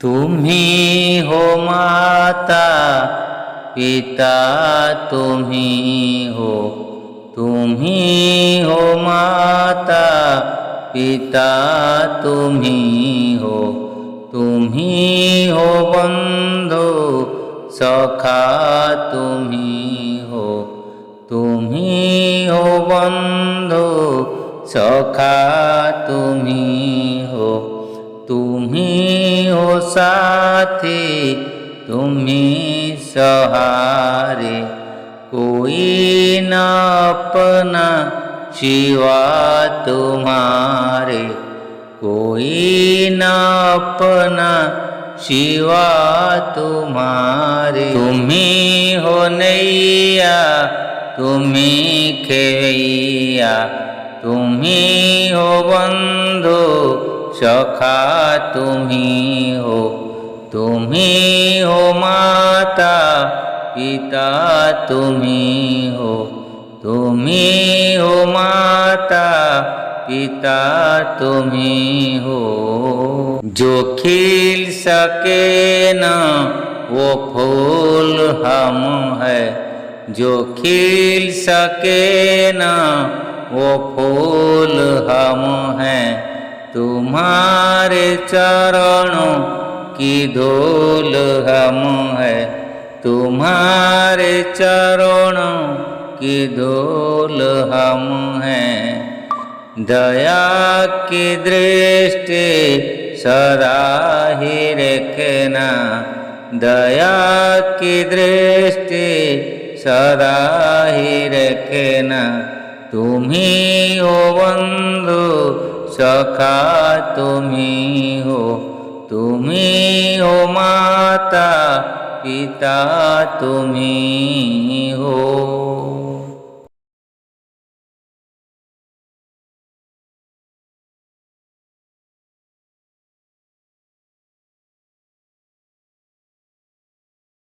তুমি হো মাতা, পিতা তুমি হো। তুমি হো মাতা, পিতা তুমি হো। তুমি হো বন্ধু, সখা তুমি হো। তুমি হো বন্ধু, সখা তুমি হো। তুমি हो साथी तुम्ही सहारे कोई न अपना शिवा तुम्हारे कोई न अपना शिवा तुम्हारे तुम्ही हो नैया तुम्ही खेवैया तुम्ही हो बंधू सखा तुम्ही हो तुम्ही हो माता, पिता तुम्ही हो तुम्ही हो माता, पिता तुम्ही हो। जो खिल सके न, वो फूल हम है। जो खिल सके न, वो फूल हम हैं। तुम्हारे चरणों की धूल हम है। तुम्हारे चरणों की धूल हम हैं। दया की दृष्टि सदा ही रखना। दया की दृष्टि सदा ही रखना। तुम्ही हो बंधु সখা তুমি হো তুমি ও মাতা পিতা তুমি হো।